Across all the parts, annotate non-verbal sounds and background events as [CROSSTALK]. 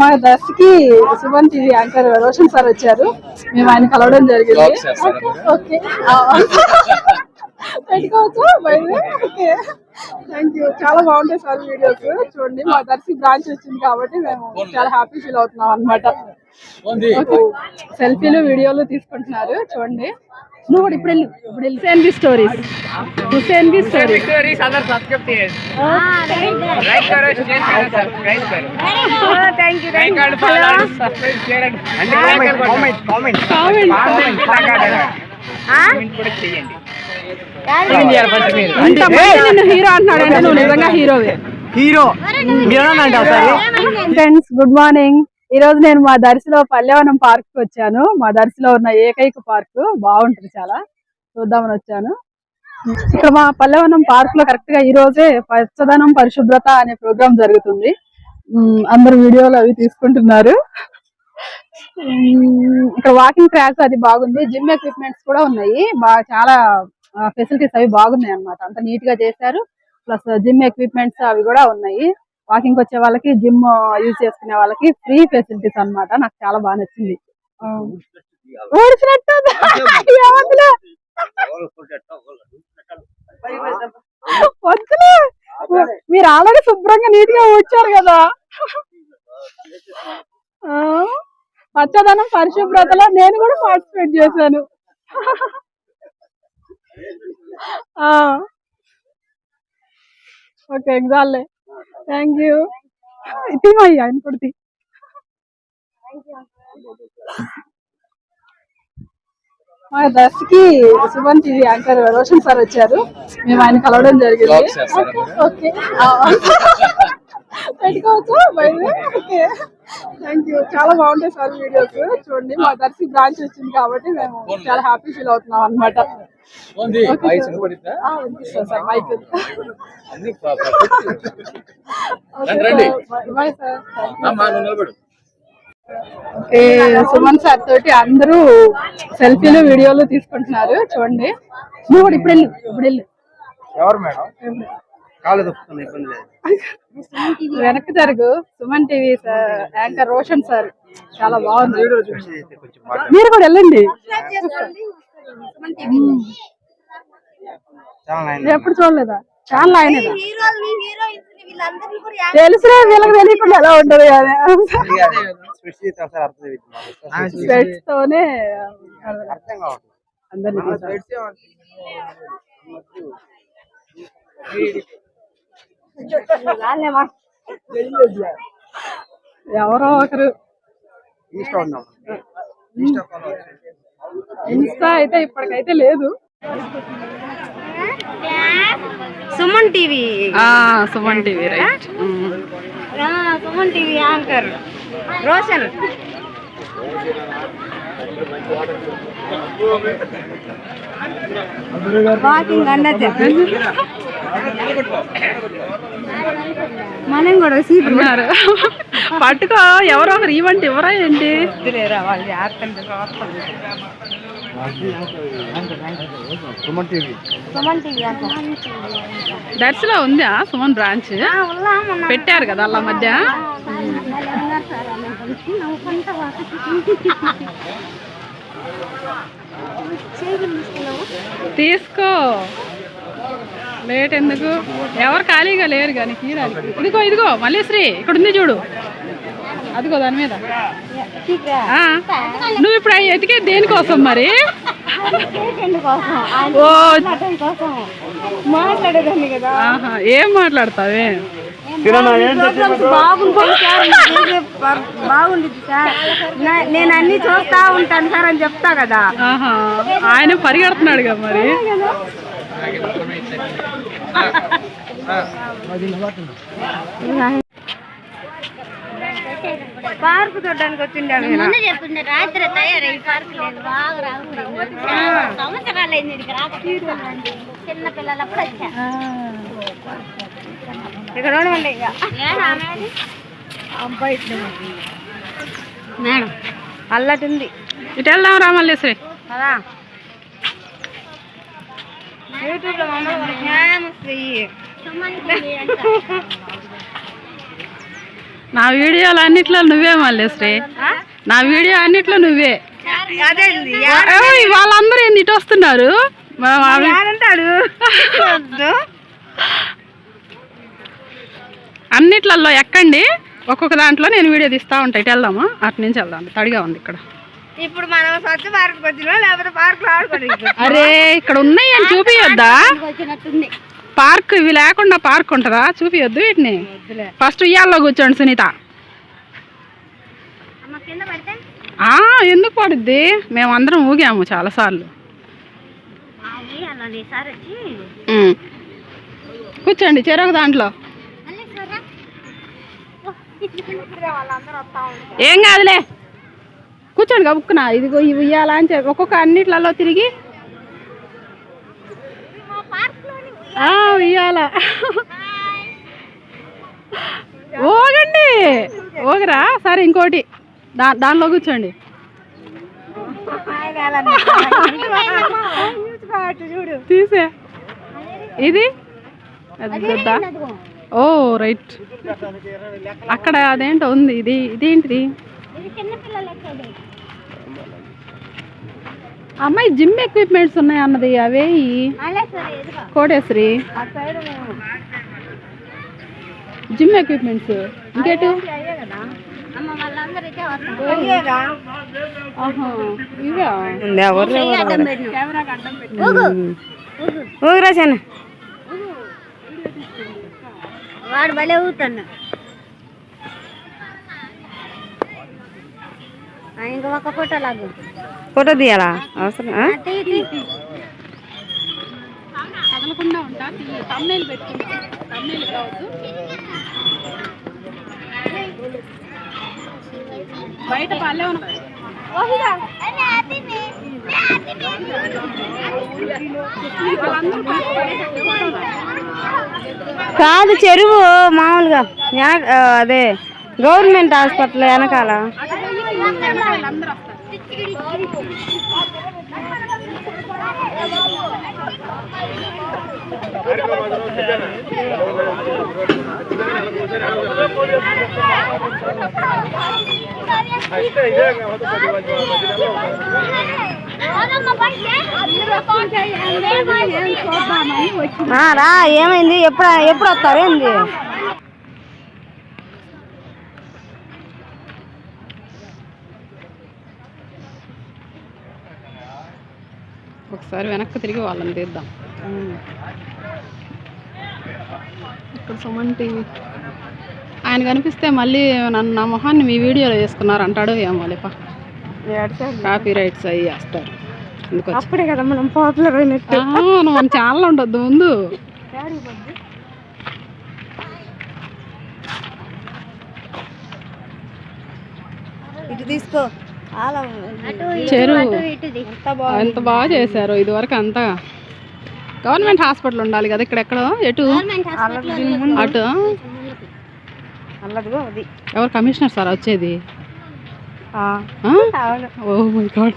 మా దర్శకి Suman TV anchor Roshan sir వచ్చారు. మేము ఆయన కలవడం జరిగింది? ఓకే. పెట్టుకోవచ్చా బయట ఓకే. థ్యాంక్ యూ చాలా బాగుంటాయి సార్ వీడియోస్. చూడండి మా దర్శి బ్రాంచ్ వచ్చింది కాబట్టి మేము చాలా హ్యాపీ ఫీల్ అవుతున్నాం అనమాట సెల్ఫీలు వీడియోలు తీసుకుంటున్నారు. చూడండి. నువ్వు ఇప్పుడు Hussain B stories Hussain B stories hero నిజంగా హీరో. ఫ్రెండ్స్ గుడ్ మార్నింగ్ ఈ రోజు నేను మా దర్శిలో పల్లెవనం పార్క్కి వచ్చాను. మా దర్శిలో ఉన్న ఏకైక పార్క్ బాగుంటుంది చాలా. చూద్దామని వచ్చాను. ఇక్కడ మా పల్లెవనం పార్క్లో కరెక్ట్గా ఈ రోజే పచ్చదనం పరిశుభ్రత అనే ప్రోగ్రామ్ జరుగుతుంది. అందరు వీడియోలు అవి తీసుకుంటున్నారు. ఉమ్, ఇక్కడ వాకింగ్ ట్రాక్స్ అది బాగుంది. జిమ్ ఎక్విప్మెంట్స్ కూడా ఉన్నాయి. బాగా చాలా ఫెసిలిటీస్ అవి బాగున్నాయి అన్నమాట అంత నీట్గా చేశారు. ప్లస్ జిమ్ ఎక్విప్మెంట్స్ అవి కూడా ఉన్నాయి. వాకింగ్ వచ్చే వాళ్ళకి జిమ్ యూజ్ చేసుకునే వాళ్ళకి ఫ్రీ ఫెసిలిటీస్ అన్నమాట నాకు చాలా బాగా నచ్చింది. ఊడ్చినట్టు. వద్దులే మీరు ఆల్రెడీ శుభ్రంగా నీట్గా ఊడ్చారు కదా. పచ్చదనం పరిశుభ్రతలో నేను కూడా పార్టిసిపేట్ చేశాను ఆ. ఓకే ఎగ్జామ్లే థ్యాంక్ యూ తీమయ్యా ఆయన కూడా తీ. మా దర్శకి Suman TV anchor Roshan sir వచ్చారు. మేము ఆయన కలవడం జరిగింది? ఓకే [LAUGHS] పెట్టుకోవచ్చా ఓకే థ్యాంక్ యూ చాలా బాగుంటాయి సార్ వీడియోస్ చూడండి మా దర్శి బ్రాంచ్ వచ్చింది కాబట్టి మేము చాలా హ్యాపీ ఫీల్ అవుతున్నాం అనమాట సుమన్ సార్ తోటి అందరూ సెల్ఫీలు వీడియోలు తీసుకుంటున్నారు. చూడండి. నువ్వు కూడా ఇప్పుడు వెళ్ళు ఇప్పుడు వెళ్ళు ఎవరు మేడం కాలు ఇబ్బంది లేదు వెనక్కి జరుగు Suman TV sir anchor Roshan sir చాలా బాగుంది మీరు కూడా వెళ్ళండి ఎప్పుడు చూడలేదా చాలా ఆయనదా హీరోల్ని హీరోయిన్స్ని వీళ్ళందరినీ కూడా యా- తెలుసులే వీళ్ళకి తెలియకుండా ఎలా ఉంటది అని స్పెషల్ ఒకసారి అర్థం అవుతుంది స్వెట్స్ తోనే అర్థం కావట్లేదు అందరినీ. ఎవరో ఒకరు. ఇన్స్టా అయితే ఇప్పటికైతే లేదు. Suman TV. Suman TV right Suman TV anchor. Roshan. Walking అన్నది. మనం కూడా సీట్ ఉన్నారు. పట్టుకో ఎవరో ఒకరు ఈవెంట్ ఎవరా ఏంటి? దర్శలో ఉందా సుమన్ బ్రాంచ్? పెట్టారు కదా అలా మధ్య? తీసుకో. లేట్ ఎందుకు? ఎవరు ఖాళీగా లేరు కానీ తీయడానికి ఇదిగో ఇదిగో మల్లేశ్రీ ఇక్కడ ఉంది చూడు. అదిగో దాని మీద. ఆ, నువ్వు ఇప్పుడు అవి ఎతికే దేనికోసం మరి? ఏం మాట్లాడతావే? బాగుంటుంది సార్ నేను అన్ని చూస్తా ఉంటాను సార్ అని చెప్తా కదా. ఆహా ఆయన పరిగెడుతున్నాడు కదా. మరి పార్క్ చూడడానికి వచ్చిండే ముందు చెప్పిండే రాత్రి తయారై పార్క్ లేదు బాగా రాకుండా సంవత్సరాలు అయింది చిన్న పిల్లలప్పుడు వచ్చా. ఇక్కడ ఉండమండి ఇంకా? మేడం. అల్లటి ఉంది. ఇటు వెళ్దాం రా మల్లేశ్రీ కదా ఫేమస్. నా వీడియోలు అన్నిట్లో నువ్వే మళ్ళీ శ్రీ. నా వీడియో అన్నిట్లో నువ్వే. వాళ్ళందరూ ఏంది ఇటు వస్తున్నారు? అన్నిట్లలో ఎక్కండి. ఒక్కొక్క దాంట్లో నేను వీడియో తీస్తా ఉంటా. ఇటు వెళ్దామా? అటు నుంచి వెళ్దాం తడిగా ఉంది ఇక్కడ. ఇప్పుడు మనం స్వచ్ఛ పార్క్ వచ్చినా లేకపోతే పార్క్లో ఆడుకోవడానికి అరే ఇక్కడ ఉన్నాయి అని చూపియొద్దా? వచ్చినట్టుంది. పార్క్ ఇవి లేకుండా పార్క్ ఉంటుందా? చూపియొద్దు వీటిని. ఫస్ట్ ఉయ్యాల్లో కూర్చోండి సునీత. ఎందుకు పడుద్ది? మేము అందరం ఊగాము చాలాసార్లు. ఆ ఉయ్యాలని సార్ వచ్చి? ఉమ్. కూర్చోండి చెరొక దాంట్లో. ఏం కాదులే. కూర్చోండి కబుక్కున ఇదిగో ఇవి ఇవ్వాలా అని చెప్పి ఒక్కొక్క అన్నిట్లలో తిరిగి పార్క్లోని ఓగండి. ఓగరా? సరే ఇంకోటి. దా దానిలో కూర్చోండి. తీసే. ఇది? Oh right. అక్కడ అదేంటో ఉంది. ఇది ఇదేంటిది? ఇది చిన్న పిల్లలు ఎక్కేది అమ్మాయి జిమ్ ఎక్విప్మెంట్స్ ఉన్నాయి అన్నది అవే కోటేశ్వరి. జిమ్ ఎక్విప్మెంట్స్ ఇంకేటు? అమ్మ వాళ్ళందరూ ఇదే వస్తారు ఆహా ఇవా? చెయ్యి అడ్డం పెట్టిన. ఊగురా చిన్న వాడు భలే ఊగుతున్నా ఇంకా ఒక ఫోటో లాగు ఫోటో తీయాలా? అవసరం ఆ? కదలకుండా ఉంటా తమ్నేలు పెట్టుకుంటా. తమ్నేలు కావద్దు. బయట పల్లె కాదు చెరువు మామూలుగా. అదే గవర్నమెంట్ హాస్పిటల్ వెనకాల. వాళ్ళందరూ వస్తారు. రా ఏమైంది? ఎప్పుడు ఎప్పుడు వస్తారు? ఏంది? ఒకసారి వెనక్కి తిరిగి వాళ్ళని తీద్దాం. ఇక్కడ సుమన్ టీవీ. ఆయన కనిపిస్తే మళ్ళీ నన్ను నా మొహాన్ని మీ వీడియోలో వేసుకున్నారు అంటాడు ఏమో లేప. కాపీ రైట్స్ అయ్యి వేస్తారు. అప్పుడే కదా మనం పాపులర్ అయినట్టు. మన ఛానల్ ఉండొద్దు ముందు. ఇటు తీసుకో. చాలా చెరువు ఎంత బాగా చేశారు ఇదివరకు అంతా. గవర్నమెంట్ హాస్పిటల్ ఉండాలి కదా ఇక్కడ ఎక్కడో? ఎటు? గవర్నమెంట్ హాస్పిటల్ అటు? ఎవరు కమిషనర్ సార్ వచ్చేది? Oh my god.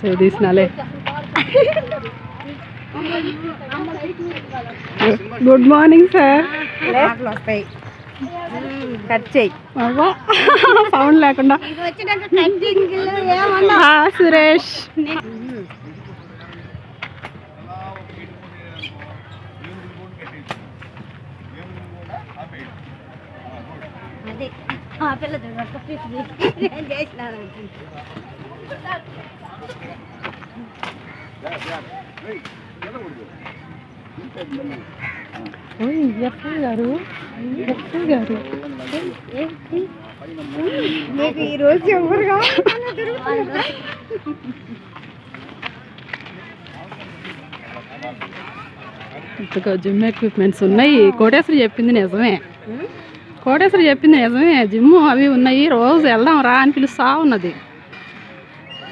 సేపు తీసినాలే. Good morning sir. వస్తాయి. కట్ చేయి. సౌండ్ లేకుండా. సురేష్ అది ఆ పిల్ల చూడ నేను చేసినాను ఓయ్, ఎస్ఐ గారు? ఎస్ఐ గారు? నీకు ఈ రోజు ఎవరుగా ఇంతగా జిమ్ ఎక్విప్మెంట్స్ ఉన్నాయి. కోటేశ్వరి చెప్పింది నిజమే. కోటేశ్వరి చెప్పింది నిజమే. జిమ్ అవి ఉన్నాయి. రోజు వెళ్దాం రా అని పిలుస్తా ఉన్నది.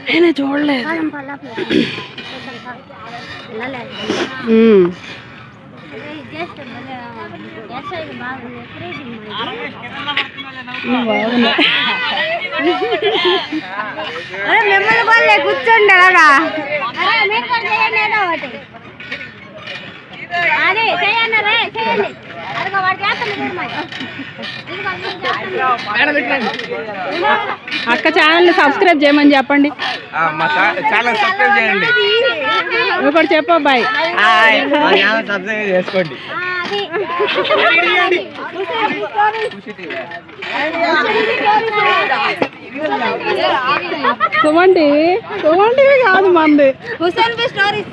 నేనే చూడలేదు మిమ్మల్ని కూర్చోండి అలాగా. అదే చేయండి రే చేయండి. అక్క ఛానల్ సబ్స్క్రైబ్ చేయమని చెప్పండి. ఒకటి చెప్పు చేసుకోండి. సుమంటి సుమంటివి కాదు మంది. హుసేన్ స్టోరీస్.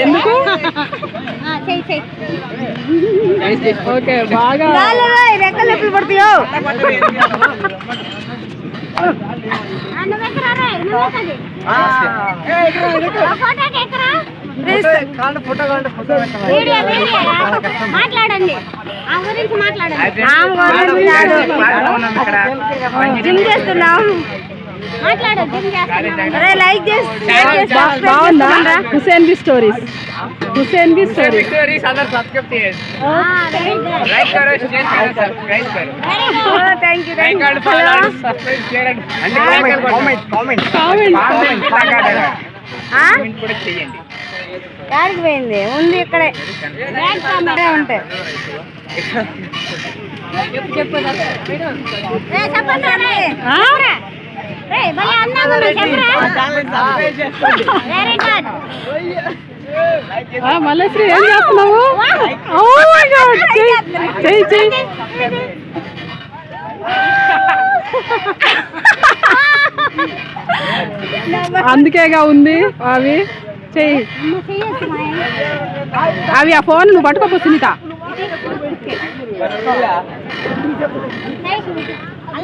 ఎందుకు? ఓకే బాగా. రెక్కలు ఎప్పుడు మాట్లాడండి. జిమ్ చేస్తున్నాం. Hussain B stories Hussain B stories కాడికి పోయింది? ఉంది ఇక్కడే. ఉంటాయి చెప్పు మల్లేశ్వరి ఏం చేస్తున్నావు. చెయ్యి చెయ్యి అందుకేగా ఉంది అవి. చెయ్యి. అవి ఆ ఫోన్ నువ్వు పట్టుకోపో సునీత.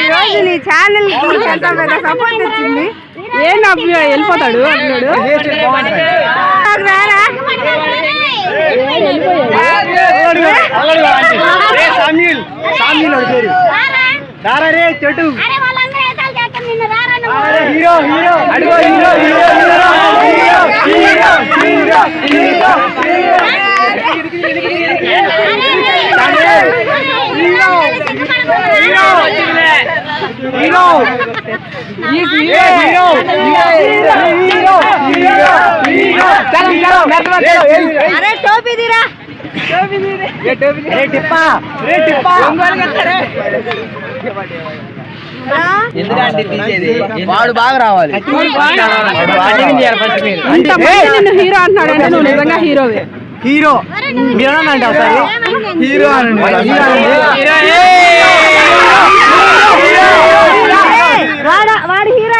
ఈరోజు నీ ఛానల్ ఎంత పెద్ద సపోర్ట్ వచ్చింది ఏం అభ్యు వెళ్ళిపోతాడు అభ్యుడు చెట్టు హీరో హీరో అడుగు hero hero hero hero hero hero అరే టోపీ తీరా రే టిప్పా రే టిప్పా ఎందుకంటే తీసేది వాడు బాగా రావాలి హీరో అంటున్నాడు అంటే నువ్వు నిజంగా హీరోవే హీరో మీరు అనండి ఒకసారి హీరో అనండి హీరో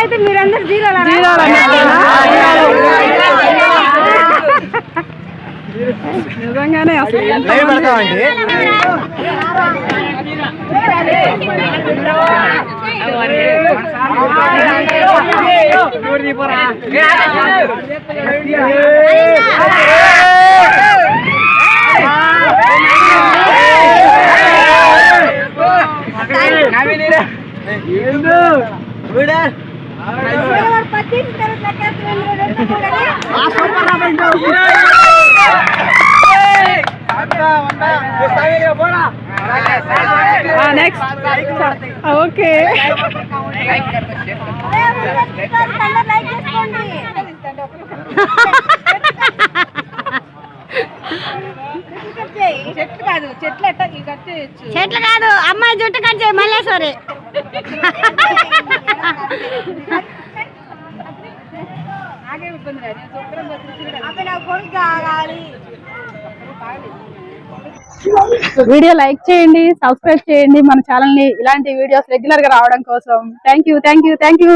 అయితే మీరందరూ జీరోలు నిజంగానే అసలు నవీన్ వీడా? నెక్స్ట్ ఓకే చెట్లు కాదు చెట్లు చెట్లు కాదు అమ్మాయి జుట్టు కట్ చేయి మల్లేశ్వరి. [LAUGHS] నాకేం ఇబ్బంది వీడియో లైక్ చేయండి సబ్స్క్రైబ్ చేయండి మన ఛానల్ని ఇలాంటి వీడియోస్ రెగ్యులర్గా రావడం కోసం. Thank you thank you thank you